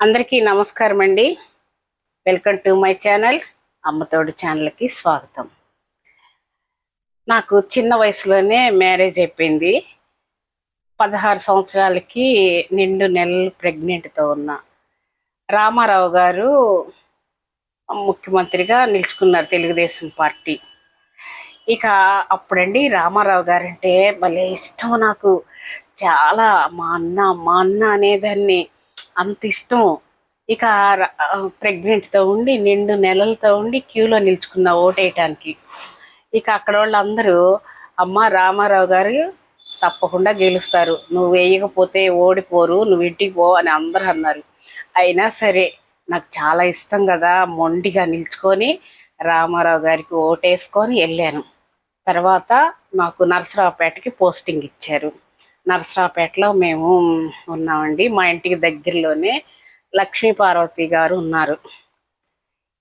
అందరికీ నమస్కారం అండి. వెల్కమ్ టు మై ఛానల్ అమ్మతోడు ఛానల్కి స్వాగతం. నాకు చిన్న వయసులోనే మ్యారేజ్ అయిపోయింది. పదహారు సంవత్సరాలకి నిండు నెలలు ప్రెగ్నెంట్తో ఉన్నా రామారావు గారు ముఖ్యమంత్రిగా నిలుచుకున్నారు తెలుగుదేశం పార్టీ. ఇక అప్పుడండి రామారావు గారంటే భలే ఇష్టం నాకు. చాలా మా అన్న మా అన్న అనేదాన్ని. అంత ఇష్టం. ఇక ప్రెగ్నెంట్తో ఉండి నిండు నెలలతో ఉండి క్యూలో నిల్చుకున్న ఓటేయటానికి. ఇక అక్కడ వాళ్ళందరూ అమ్మ రామారావు గారు తప్పకుండా గెలుస్తారు. నువ్వు వేయకపోతే ఓడిపోరు నువ్వు ఇంటికి పో అని అందరూ అన్నారు. అయినా సరే నాకు చాలా ఇష్టం కదా మొండిగా నిల్చుకొని రామారావు గారికి ఓటేసుకొని వెళ్ళాను. తర్వాత మాకు నరసరావుపేటకి పోస్టింగ్ ఇచ్చారు. నరసరావుపేటలో మేము ఉన్నామండి. మా ఇంటికి దగ్గరలోనే లక్ష్మీ పార్వతి గారు ఉన్నారు.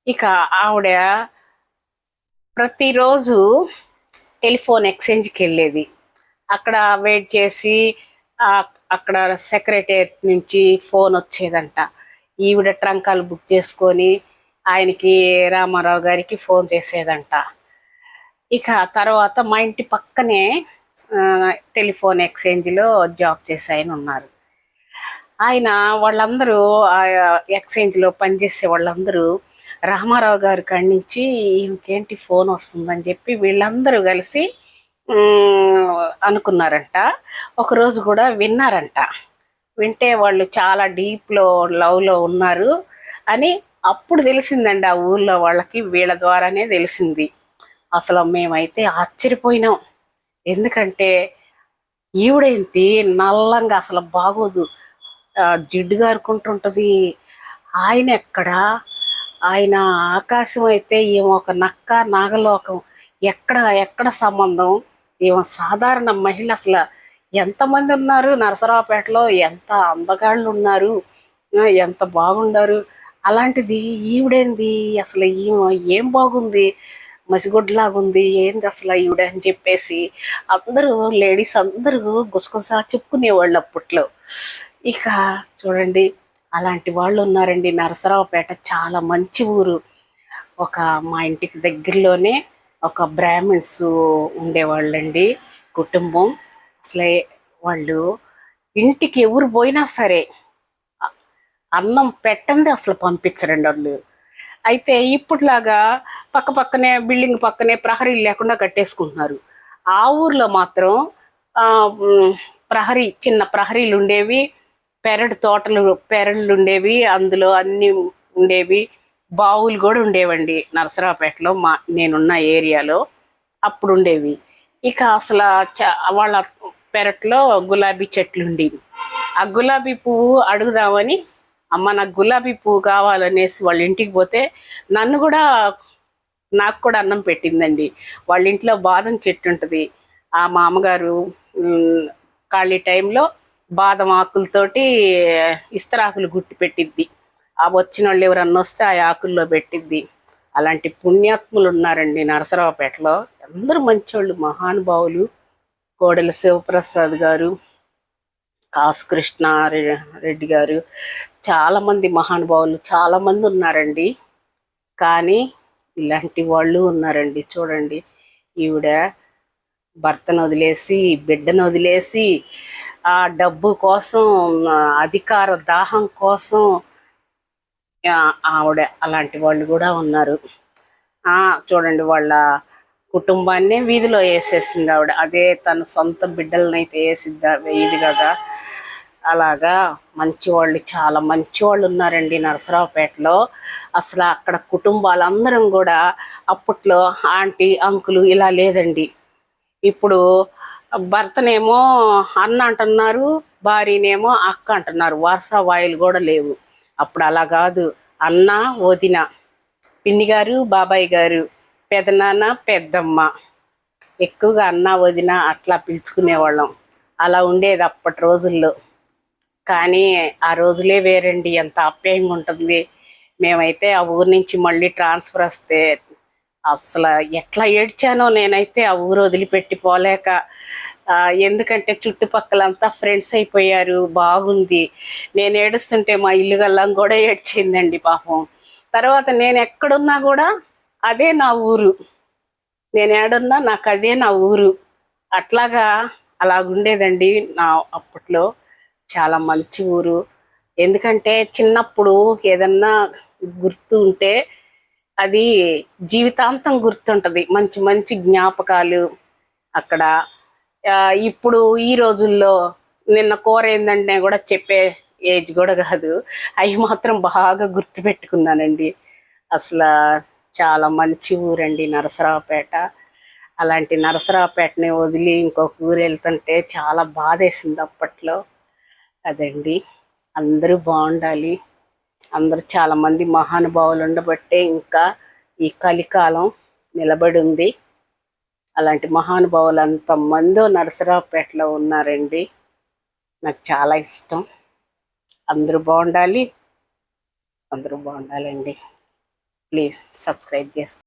ఇక ఆవిడ ప్రతిరోజు టెలిఫోన్ ఎక్స్చేంజ్కి వెళ్ళేది. అక్కడ వెయిట్ చేసి అక్కడ సెక్రటేరియట్ నుంచి ఫోన్ వచ్చేదంట. ఈవిడ ట్రంకాలు బుక్ చేసుకొని ఆయనకి రామారావు గారికి ఫోన్ చేసేదంట. ఇక తర్వాత మా ఇంటి పక్కనే టెలిఫోన్ ఎక్స్చేంజ్లో జాబ్ చేసే ఆయన ఉన్నారు. ఆయన వాళ్ళందరూ ఆ ఎక్స్చేంజ్లో పనిచేసే వాళ్ళందరూ రామారావు గారి కాడి నుంచి ఈయనకేంటి ఫోన్ వస్తుందని చెప్పి వీళ్ళందరూ కలిసి అనుకున్నారంట. ఒకరోజు కూడా విన్నారంట. వింటే వాళ్ళు చాలా డీప్లో లవ్లో ఉన్నారు అని అప్పుడు తెలిసిందండి ఆ ఊర్లో వాళ్ళకి వీళ్ళ ద్వారానే తెలిసింది. అసలు మేమైతే ఆశ్చర్యపోయినాం. ఎందుకంటే ఈవిడేంటి నల్లంగా అసలు బాగోదు. జిడ్డు గారుకుంటుంటది. ఆయన ఎక్కడ ఆయన ఆకాశం అయితే ఈమె ఒక నక్క నాగలోకం. ఎక్కడ ఎక్కడ సంబంధం? ఈమె సాధారణ మహిళ అసలు ఎంతమంది ఉన్నారు? నరసరావుపేటలో ఎంత అందగాళ్ళు ఉన్నారు ఎంత బాగుండారు? అలాంటిది ఈవిడేంది? అసలు ఈమె ఏం బాగుంది? మసిగొడ్లాగుంది ఏంది అసలు ఈవిడ అని చెప్పేసి అందరూ లేడీస్ అందరూ గుసగుసా చెప్పుకునేవాళ్ళు అప్పట్లో ఇక చూడండి అలాంటి వాళ్ళు ఉన్నారండి నరసరావుపేట చాలా మంచి ఊరు. ఒక మా ఇంటికి దగ్గరలోనే ఒక బ్రాహ్మిన్స్ ఉండేవాళ్ళండి కుటుంబం. అసలే వాళ్ళు ఇంటికి ఎవరు పోయినా సరే అన్నం పెట్టంది అసలు పంపించరండి వాళ్ళు. అయితే ఇప్పుడులాగా పక్క పక్కనే బిల్డింగ్ పక్కనే ప్రహరీలు లేకుండా కట్టేసుకుంటున్నారు. ఆ ఊర్లో మాత్రం ప్రహరీ చిన్న ప్రహరీలు ఉండేవి పెరడు తోటలు పెరళ్ళు ఉండేవి అందులో అన్ని ఉండేవి బావులు కూడా ఉండేవండి. నరసరావుపేటలో మా నేనున్న ఏరియాలో అప్పుడు ఉండేవి. ఇక అసలు చ- వాళ్ళ పెరట్లో గులాబీ చెట్లు ఉండేవి ఆ గులాబీ పువ్వు అడుగుదామని అమ్మ నాకు గులాబీ పువ్వు కావాలనేసి వాళ్ళ ఇంటికి పోతే నన్ను కూడా నాకు కూడా అన్నం పెట్టిందండి. వాళ్ళ ఇంట్లో బాదం చెట్టు ఉంటుంది. ఆ మామగారు ఖాళీ టైంలో బాదం ఆకులతోటి ఇస్తరాకులు గుట్టి పెట్టిద్ది. ఆ వచ్చిన వాళ్ళు ఎవరన్నా వస్తే ఆ ఆకుల్లో పెట్టిద్ది. అలాంటి పుణ్యాత్ములు ఉన్నారండి నరసరావుపేటలో. అందరూ మంచోళ్ళు మహానుభావులు. కోడెల శివప్రసాద్ గారు కాసు కృష్ణ రెడ్డి గారు చాలామంది మహానుభావులు చాలామంది ఉన్నారండి. కానీ ఇలాంటి వాళ్ళు ఉన్నారండి చూడండి. ఈవిడ భర్తను వదిలేసి బిడ్డను వదిలేసి ఆ డబ్బు కోసం అధికార దాహం కోసం ఆవిడ అలాంటి వాళ్ళు కూడా ఉన్నారు. ఆ చూడండి వాళ్ళ కుటుంబాన్నే వీధిలో వేసేసింది ఆవిడ. అదే తన సొంత బిడ్డలనైతే వేసిద్దా వేయదు కదా. అలాగా మంచివాళ్ళు చాలా మంచివాళ్ళు ఉన్నారండి నరసరావుపేటలో. అసలు అక్కడ కుటుంబాలందరం కూడా అప్పట్లో ఆంటీ అంకులు ఇలా లేదండి. ఇప్పుడు భర్తనేమో అన్న అంటున్నారు భార్యనేమో అక్క అంటున్నారు వరుస వాయిలు కూడా లేవు. అప్పుడు అలా కాదు. అన్న వదిన పిన్ని గారు బాబాయ్ గారు పెదనాన్న పెద్దమ్మ. ఎక్కువగా అన్న వదిన అట్లా పిలుచుకునేవాళ్ళం. అలా ఉండేది అప్పటి రోజుల్లో. కానీ ఆ రోజులే వేరండి. ఎంత ఆప్యాయంగా ఉంటుంది. మేమైతే ఆ ఊరు నుంచి మళ్ళీ ట్రాన్స్ఫర్ వస్తే అసలు ఎట్లా ఏడ్చానో నేనైతే ఆ ఊరు వదిలిపెట్టి పోలేక ఎందుకంటే చుట్టుపక్కలంతా ఫ్రెండ్స్ అయిపోయారు. బాగుంది. నేను ఏడుస్తుంటే మా ఇల్లు గల్లం కూడా ఏడ్చిందండి పాపం. తర్వాత నేను ఎక్కడున్నా కూడా అదే నా ఊరు. నేను ఏడున్నా నాకు అదే నా ఊరు. అట్లాగా అలాగుండేదండి నా అప్పట్లో. చాలా మంచి ఊరు. ఎందుకంటే చిన్నప్పుడు ఏదన్నా గుర్తు ఉంటే అది జీవితాంతం గుర్తుంటుంది. మంచి మంచి జ్ఞాపకాలు అక్కడ. ఇప్పుడు ఈ రోజుల్లో నిన్న కూర ఏందంటే కూడా చెప్పే ఏజ్ కూడా కాదు. అవి మాత్రం బాగా గుర్తుపెట్టుకున్నానండి అసలు చాలా మంచి ఊరండి నరసరావుపేట. అలాంటి నరసరావుపేటని వదిలి ఇంకొక ఊరు వెళ్తుంటే చాలా బాధేసింది అప్పట్లో. అదండి అందరూ బాగుండాలి. అందరూ చాలా మంది మహానుభావులు ఉండబట్టే ఇంకా ఈ కలికాలం నిలబడి ఉంది. అలాంటి మహానుభావులు అంతమందో నరసరావుపేటలో ఉన్నారండి. నాకు చాలా ఇష్టం. అందరూ బాగుండాలి. అందరూ బాగుండాలండి. ప్లీజ్ సబ్స్క్రైబ్ చేసుకోండి